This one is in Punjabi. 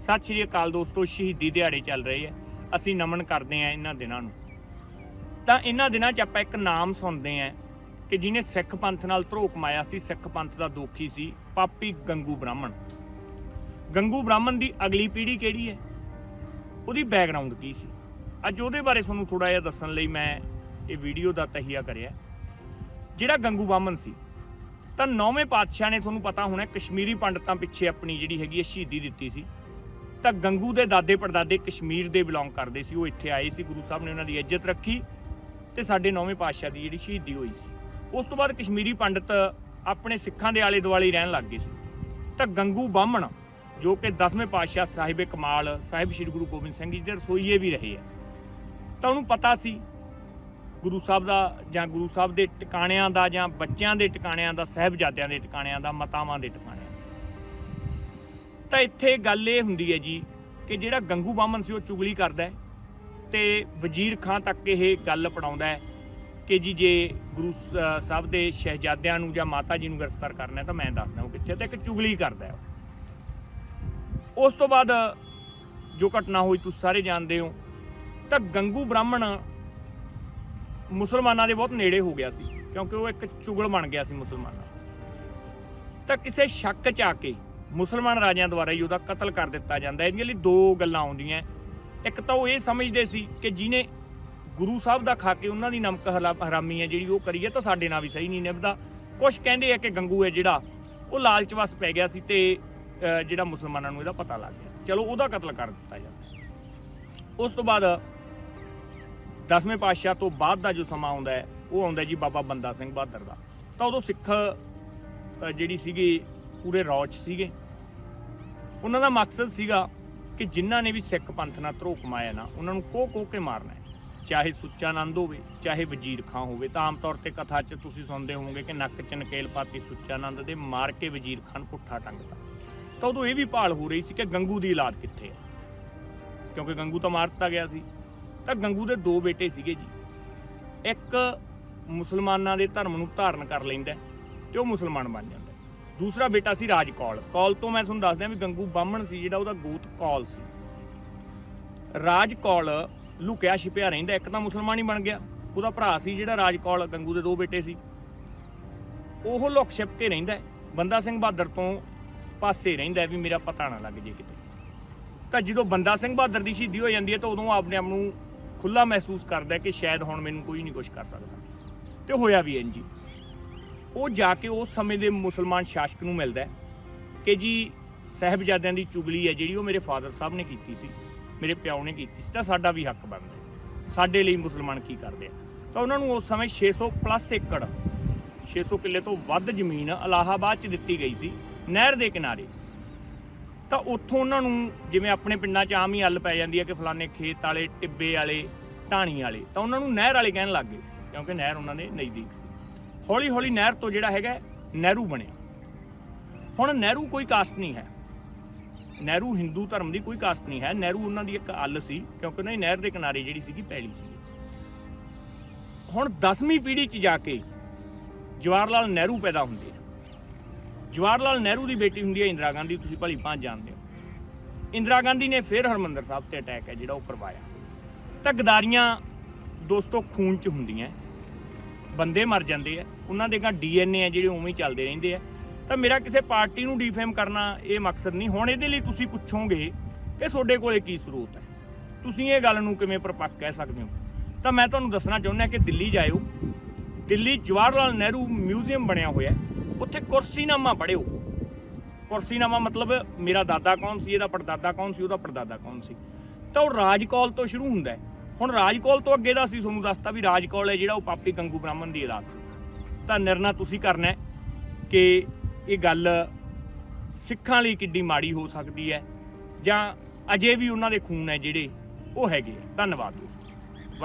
ਸਤਿ ਸ਼੍ਰੀ ਅਕਾਲ ਦੋਸਤੋ, ਸ਼ਹੀਦੀ ਦਿਹਾੜੇ ਚੱਲ ਰਹੇ ਆ। ਅਸੀਂ ਨਮਨ ਕਰਦੇ ਆ ਇਹਨਾਂ ਦਿਨਾਂ ਨੂੰ। ਤਾਂ ਇਹਨਾਂ ਦਿਨਾਂ 'ਚ ਆਪਾਂ ਇੱਕ ਨਾਮ ਸੁਣਦੇ ਆ ਕਿ ਜਿਹਨੇ ਸਿੱਖ ਪੰਥ ਨਾਲ ਧਰੋਕ ਮਾਇਆ ਸੀ। ਸਿੱਖ ਪੰਥ ਦਾ ਦੋਖੀ ਸੀ ਪਾਪੀ ਗੰਗੂ ਬ੍ਰਾਹਮਣ। ਗੰਗੂ ਬ੍ਰਾਹਮਣ ਦੀ ਅਗਲੀ ਪੀੜ੍ਹੀ ਕਿਹੜੀ ਹੈ? ਉਹਦੀ ਬੈਕਗ੍ਰਾਉਂਡ ਕੀ ਸੀ? ਅੱਜ ਉਹਦੇ ਬਾਰੇ ਤੁਹਾਨੂੰ ਥੋੜਾ ਜਿਹਾ ਦੱਸਣ ਲਈ ਮੈਂ ਇਹ ਵੀਡੀਓ ਦਾ ਤਹੀਆ ਕਰਿਆ। ਜਿਹੜਾ ਗੰਗੂ ਬ੍ਰਾਹਮਣ ਸੀ, ਤਾਂ ਨੌਵੇਂ ਪਾਤਸ਼ਾਹ ਨੇ ਤੁਹਾਨੂੰ ਪਤਾ ਹੋਣਾ, ਕਸ਼ਮੀਰੀ ਪੰਡਤਾਂ ਪਿੱਛੇ ਆਪਣੀ ਜਿਹੜੀ ਹੈਗੀ ਹੈ ਸ਼ਹੀਦੀ ਦਿੱਤੀ ਸੀ। ਤਾਂ ਗੰਗੂ ਦੇ ਦਾਦੇ ਪੜਦਾਦੇ ਕਸ਼ਮੀਰ ਦੇ ਬਿਲੋਂਗ ਕਰਦੇ ਸੀ। ਉਹ ਇੱਥੇ ਆਏ ਸੀ, ਗੁਰੂ ਸਾਹਿਬ ਨੇ ਉਹਨਾਂ ਦੀ ਇੱਜ਼ਤ ਰੱਖੀ ਤੇ ਸਾਡੇ ਨੌਵੇਂ ਪਾਤਸ਼ਾਹ ਦੀ ਜਿਹੜੀ ਸ਼ਹੀਦੀ ਹੋਈ ਸੀ। ਉਸ ਤੋਂ ਬਾਅਦ ਕਸ਼ਮੀਰੀ ਪੰਡਤ ਆਪਣੇ ਸਿੱਖਾਂ ਦੇ ਆਲੇ ਦੁਆਲੇ ਰਹਿਣ ਲੱਗ ਗਏ ਸੀ। ਤਾਂ ਗੰਗੂ ਬਾਹਮਣ, ਜੋ ਕਿ 10ਵੇਂ ਪਾਤਸ਼ਾਹ ਸਾਹਿਬੇ ਕਮਾਲ, ਸਾਹਿਬ ਸ੍ਰੀ ਗੁਰੂ ਗੋਬਿੰਦ ਸਿੰਘ ਜੀ ਦੇ ਰਸੋਈਏ ਵੀ ਰਹੇ ਆ। ਤਾਂ ਉਹਨੂੰ ਪਤਾ ਸੀ, ਗੁਰੂ ਸਾਹਿਬ ਦਾ ਜਾਂ ਗੁਰੂ ਸਾਹਿਬ ਦੇ ਟਿਕਾਣਿਆਂ ਦਾ ਜਾਂ ਬੱਚਿਆਂ ਦੇ ਟਿਕਾਣਿਆਂ ਦਾ, ਸਹਿਬਜ਼ਾਦਿਆਂ ਦੇ ਟਿਕਾਣਿਆਂ ਦਾ, ਮਤਾਵਾਂ ਦੇ ਟਿਕਾਣਿਆਂ ਤਾਂ ਇੱਥੇ ਗੱਲ ਇਹ ਹੁੰਦੀ ਹੈ ਜੀ ਕਿ ਜਿਹੜਾ ਗੰਗੂ ਬਾਮਨ ਸੀ ਉਹ ਚੁਗਲੀ ਕਰਦਾ ਹੈ ਤੇ ਵਜ਼ੀਰ ਖਾਂ ਤੱਕ ਇਹ ਗੱਲ ਪੜਾਉਂਦਾ ਹੈ ਕਿ ਜੀ ਜੇ ਗੁਰੂ ਸ- ਸਾਹਿਬ ਦੇ ਸ਼ਹਿਜ਼ਾਦਿਆਂ ਨੂੰ ਜਾਂ ਮਾਤਾ ਜੀ ਨੂੰ ਗ੍ਰਿਫਤਾਰ ਕਰਨਾ ਤਾਂ ਮੈਂ ਦੱਸਦਾ ਉਹ ਕਿੱਥੇ ਤੇ ਇੱਕ ਚੁਗਲੀ ਕਰਦਾ ਹੈ ਉਹ। ਉਸ ਤੋਂ ਬਾਅਦ ਜੋ ਘਟਨਾ ਹੋਈ ਤੁਸੀਂ ਸਾਰੇ ਜਾਣਦੇ ਹੋ, ਤਾਂ ਗੰਗੂ ਬ੍ਰਾਹਮਣ ਮੁਸਲਮਾਨਾਂ ਦੇ ਬਹੁਤ ਨੇੜੇ ਹੋ ਗਿਆ ਸੀ, ਕਿਉਂਕਿ ਉਹ ਇੱਕ ਚੁਗਲ ਬਣ ਗਿਆ ਸੀ ਮੁਸਲਮਾਨਾਂ ਦਾ। ਤਾਂ ਕਿਸੇ ਸ਼ੱਕ ਚ ਆ ਕੇ ਮੁਸਲਮਾਨ ਰਾਜਿਆਂ ਦੁਆਰਾ ਹੀ ਉਹਦਾ ਕਤਲ ਕਰ ਦਿੱਤਾ ਜਾਂਦਾ ਹੈ। ਇਹਦੀਆਂ ਲਈ ਦੋ ਗੱਲਾਂ ਆਉਂਦੀਆਂ ਇੱਕ ਤਾਂ ਉਹ ਇਹ ਸਮਝਦੇ ਸੀ ਕਿ ਜਿਹਨੇ ਗੁਰੂ ਸਾਹਿਬ ਦਾ ਖਾ ਕੇ ਉਹਨਾਂ ਦੀ ਨਮਕ ਹਲਾ- ਹਰਾਮੀ ਹੈ, ਜਿਹੜੀ ਉਹ ਕਰੀ ਹੈ, ਤਾਂ ਸਾਡੇ ਨਾਲ ਵੀ ਸਹੀ ਨਹੀਂ ਨਿਭਦਾ। ਕੁਝ ਕਹਿੰਦੇ ਆ ਕਿ ਗੰਗੂ ਹੈ ਜਿਹੜਾ, ਉਹ ਲਾਲਚ ਵਸ ਪੈ ਗਿਆ ਸੀ ਤੇ ਜਿਹੜਾ ਮੁਸਲਮਾਨਾਂ ਨੂੰ ਇਹਦਾ ਪਤਾ ਲੱਗ ਗਿਆ। ਚਲੋ, ਉਹਦਾ ਕਤਲ ਕਰ ਦਿੱਤਾ ਜਾਂਦਾ ਉਸ ਤੋਂ ਬਾਅਦ ਦਸਵੇਂ ਪਾਤਸ਼ਾਹ ਤੋਂ ਬਾਅਦ ਦਾ ਜੋ ਸਮਾਂ ਆਉਂਦਾ ਹੈ, ਉਹ ਆਉਂਦਾ ਜੀ ਬਾਬਾ ਬੰਦਾ ਸਿੰਘ ਬਹਾਦਰ ਦਾ। ਤਾਂ ਉਦੋਂ ਸਿੱਖ ਜਿਹੜੀ ਸੀਗੀ, ਪੂਰੇ ਰੌਚ ਸੀਗੇ। ਉਹਨਾਂ ਦਾ ਮਕਸਦ ਸੀਗਾ ਕਿ ਜਿਨ੍ਹਾਂ ਨੇ ਵੀ ਸਿੱਖ ਪੰਥ ਨਾਲ ਧਰੋ ਕਮਾਇਆ ਨਾ, ਉਹਨਾਂ ਨੂੰ ਕੋਹ ਕੋਹ ਕੇ ਮਾਰਨਾ ਹੈ। ਚਾਹੇ ਸੁੱਚਾ ਆਨੰਦ ਹੋਵੇ, ਚਾਹੇ ਵਜ਼ੀਰ ਖਾਂ ਹੋਵੇ, ਤਾਂ ਆਮ ਤੌਰ ਤੇ ਕਥਾ 'ਚ ਤੁਸੀਂ ਸੁਣਦੇ ਹੋਵੋਗੇ ਕਿ ਨੱਕ 'ਚ ਨਕੇਲ ਪਾਤੀ ਸੁੱਚਾ ਆਨੰਦ ਦੇ ਮਾਰ ਕੇ ਵਜ਼ੀਰ ਖਾਨ ਪੁੱਠਾ ਟੰਗਦਾ। ਤਾਂ ਉਦੋਂ ਇਹ ਵੀ ਭਾਲ ਹੋ ਰਹੀ ਸੀ ਕਿ ਗੰਗੂ ਦੀ ਔਲਾਦ ਕਿੱਥੇ ਹੈ ਕਿਉਂਕਿ ਗੰਗੂ ਤਾਂ ਮਾਰ ਦਿੱਤਾ ਗਿਆ ਸੀ। ਤਾਂ ਗੰਗੂ ਦੇ ਦੋ ਬੇਟੇ ਸੀਗੇ ਜੀ। ਇੱਕ ਮੁਸਲਮਾਨਾਂ ਦੇ ਧਰਮ ਨੂੰ ਧਾਰਨ ਕਰ ਲੈਂਦਾ ਹੈ ਤੇ ਉਹ ਮੁਸਲਮਾਨ ਬਣ ਜਾਂਦਾ ਦੂਸਰਾ ਬੇਟਾ ਸੀ ਰਾਜ ਕੌਲ ਕੌਲ ਤੋਂ ਮੈਂ ਤੁਹਾਨੂੰ ਦੱਸ ਦਿਆਂ ਵੀ ਗੰਗੂ ਬਾਹਮਣ ਸੀ, ਜਿਹੜਾ ਉਹਦਾ ਗੋਤ ਕੌਲ ਸੀ। ਰਾਜ ਕੌਲ ਲੁਕਿਆ ਛਿਪਿਆ ਰਹਿੰਦਾ, ਇੱਕ ਤਾਂ ਮੁਸਲਮਾਨ ਹੀ ਬਣ ਗਿਆ। ਉਹਦਾ ਭਰਾ ਸੀ ਜਿਹੜਾ ਰਾਜ ਕੌਲ ਗੰਗੂ ਦੇ ਦੋ ਬੇਟੇ ਸੀ। ਉਹ ਲੁਕ ਛਿਪ ਕੇ ਰਹਿੰਦਾ ਬੰਦਾ ਸਿੰਘ ਬਹਾਦਰ ਤੋਂ ਪਾਸੇ ਰਹਿੰਦਾ ਵੀ ਮੇਰਾ ਪਤਾ ਨਾ ਲੱਗ ਜੇ ਕਿਤੇ। ਤਾਂ ਜਦੋਂ ਬੰਦਾ ਸਿੰਘ ਬਹਾਦਰ ਦੀ ਸ਼ਹੀਦੀ ਹੋ ਜਾਂਦੀ ਹੈ ਤਾਂ ਉਦੋਂ ਉਹ ਆਪਣੇ ਆਪ ਨੂੰ ਖੁੱਲਾ ਮਹਿਸੂਸ ਕਰਦਾ ਕਿ ਸ਼ਾਇਦ ਹੁਣ ਮੈਨੂੰ ਕੋਈ ਨਹੀਂ ਕੁਝ ਕਰ ਸਕਦਾ। ਤੇ ਹੋਇਆ ਵੀ ਇੰਜ ਉਹ ਜਾ ਕੇ ਉਸ ਸਮੇਂ ਦੇ ਮੁਸਲਮਾਨ ਸ਼ਾਸਕ ਨੂੰ ਮਿਲਦਾ ਕਿ ਜੀ ਸਹਿਬਜ਼ਾਦਿਆਂ ਦੀ ਚੁਗਲੀ ਹੈ ਜਿਹੜੀ ਉਹ ਮੇਰੇ ਫਾਦਰ ਸਾਹਿਬ ਨੇ ਕੀਤੀ ਸੀ, ਮੇਰੇ ਪਿਓ ਨੇ ਕੀਤੀ ਸੀ, ਤਾਂ ਸਾਡਾ ਵੀ ਹੱਕ ਬਣਦਾ ਸਾਡੇ ਲਈ ਮੁਸਲਮਾਨ ਕੀ ਕਰਦੇ ਆ? ਤਾਂ ਉਹਨਾਂ ਨੂੰ ਉਸ ਸਮੇਂ 600 ਪਲੱਸ ਏਕੜ 600 ਕਿੱਲੇ ਤੋਂ ਵੱਧ ਜ਼ਮੀਨ ਇਲਾਹਾਬਾਦ 'ਚ ਦਿੱਤੀ ਗਈ ਸੀ, ਨਹਿਰ ਦੇ ਕਿਨਾਰੇ। ਤਾਂ ਉੱਥੋਂ ਉਹਨਾਂ ਨੂੰ ਜਿਵੇਂ ਆਪਣੇ ਪਿੰਡਾਂ 'ਚ ਆਮ ਹੀ ਹੱਲ ਪੈ ਜਾਂਦੀ ਹੈ ਕਿ ਫਲਾਣੇ ਖੇਤ ਵਾਲੇ, ਟਿੱਬੇ ਵਾਲੇ, ਢਾਣੀ ਵਾਲੇ, ਤਾਂ ਉਹਨਾਂ ਨੂੰ ਨਹਿਰ ਵਾਲੇ ਕਹਿਣ ਲੱਗ ਗਏ ਸੀ, ਕਿਉਂਕਿ ਨਹਿਰ ਉਹਨਾਂ ਦੇ ਨਜ਼ਦੀਕ ਸੀ। ਹੌਲੀ ਹੌਲੀ ਨਹਿਰ ਤੋਂ ਜਿਹੜਾ ਹੈਗਾ ਨਹਿਰੂ ਬਣਿਆ। ਹੁਣ ਨਹਿਰੂ ਕੋਈ ਕਾਸਟ ਨਹੀਂ ਹੈ। ਨਹਿਰੂ ਹਿੰਦੂ ਧਰਮ ਦੀ ਕੋਈ ਕਾਸਟ ਨਹੀਂ ਹੈ। ਨਹਿਰੂ ਉਹਨਾਂ ਦੀ ਇੱਕ ਅੱਲ ਸੀ, ਕਿਉਂਕਿ ਉਹਨਾਂ ਦੀ ਨਹਿਰ ਦੇ ਕਿਨਾਰੇ ਜਿਹੜੀ ਸੀਗੀ ਪੈਲੀ ਸੀ। ਹੁਣ 10ਵੀਂ ਪੀੜ੍ਹੀ 'ਚ ਜਾ ਕੇ ਜਵਾਹਰ ਲਾਲ ਨਹਿਰੂ ਪੈਦਾ ਹੁੰਦੇ ਆ। ਜਵਾਹਰ ਲਾਲ ਨਹਿਰੂ ਦੀ ਬੇਟੀ ਹੁੰਦੀ ਹੈ ਇੰਦਰਾ ਗਾਂਧੀ, ਤੁਸੀਂ ਭਲੀ ਭਾਂਤ ਜਾਣਦੇ ਹੋ। ਇੰਦਰਾ ਗਾਂਧੀ ਨੇ ਫਿਰ ਹਰਮੰਦਰ ਸਾਹਿਬ ਤੇ ਅਟੈਕ ਹੈ, ਜਿਹੜਾ ਉਹ ਕਰਵਾਇਆ। ਤਾਂ ਗਦਾਰੀਆਂ ਦੋਸਤੋ ਖੂਨ 'ਚ ਹੁੰਦੀਆਂ। ਬੰਦੇ ਮਰ ਜਾਂਦੇ ਆ, ਉਹਨਾਂ ਦੇ ਗਾ ਡੀਐਨਏ ਆ ਜਿਹੜੇ ਉਵੇਂ ਹੀ ਚੱਲਦੇ ਰਹਿੰਦੇ ਆ। ਤਾਂ ਮੇਰਾ ਕਿਸੇ ਪਾਰਟੀ ਨੂੰ ਡੀਫੇਮ ਕਰਨਾ ਇਹ ਮਕਸਦ ਨਹੀਂ। ਹੁਣ ਇਹਦੇ ਲਈ ਤੁਸੀਂ ਪੁੱਛੋਗੇ ਕਿ ਤੁਹਾਡੇ ਕੋਲੇ ਕੀ ਸਰੋਤ ਹੈ? ਤੁਸੀਂ ਇਹ ਗੱਲ ਨੂੰ ਕਿਵੇਂ ਪਰਪੱਕ ਕਹਿ ਸਕਦੇ ਹੋ? ਤਾਂ ਮੈਂ ਤੁਹਾਨੂੰ ਦੱਸਣਾ ਚਾਹੁੰਦਾ ਕਿ ਦਿੱਲੀ ਜਾਇਓ। ਦਿੱਲੀ ਜਵਾਹਰ ਲਾਲ ਨਹਿਰੂ ਮਿਊਜ਼ੀਅਮ ਬਣਿਆ ਹੋਇਆ ਉੱਥੇ ਕੁਰਸੀਨਾਮਾ ਪੜ੍ਹਿਓ। ਕੁਰਸੀਨਾਮਾ ਮਤਲਬ ਮੇਰਾ ਦਾਦਾ ਕੌਣ ਸੀ, ਇਹਦਾ ਪੜਦਾਦਾ ਕੌਣ ਸੀ, ਉਹਦਾ ਪੜਦਾਦਾ ਕੌਣ ਸੀ? ਤਾਂ ਉਹ ਰਾਜਕੌਲ ਤੋਂ ਸ਼ੁਰੂ ਹੁੰਦਾ ਹੈ। ਹੁਣ ਰਾਜਕੌਲ ਤੋਂ ਅੱਗੇ ਦਾ ਅਸੀਂ ਤੁਹਾਨੂੰ ਦੱਸਤਾ ਵੀ ਰਾਜਕੌਲ ਹੈ ਜਿਹੜਾ ਉਹ ਪਾਪੀ ਗੰਗੂ ਬ੍ਰਾਹਮਣ ਦੀ ਔਲਾਦ ਸੀ ਤਾਂ ਨਿਰਣਾ, ਤੁਸੀਂ ਕਰਨਾ ਕਿ ਇਹ ਗੱਲ ਸਿੱਖਾਂ ਲਈ ਕਿੱਡੀ ਮਾੜੀ ਹੋ ਸਕਦੀ ਹੈ ਜਾਂ ਅਜੇ ਵੀ ਉਹਨਾਂ ਦੇ ਖੂਨ ਹੈ ਜਿਹੜੇ ਉਹ ਹੈਗੇ ਆ। ਧੰਨਵਾਦ ਦੋਸਤੋ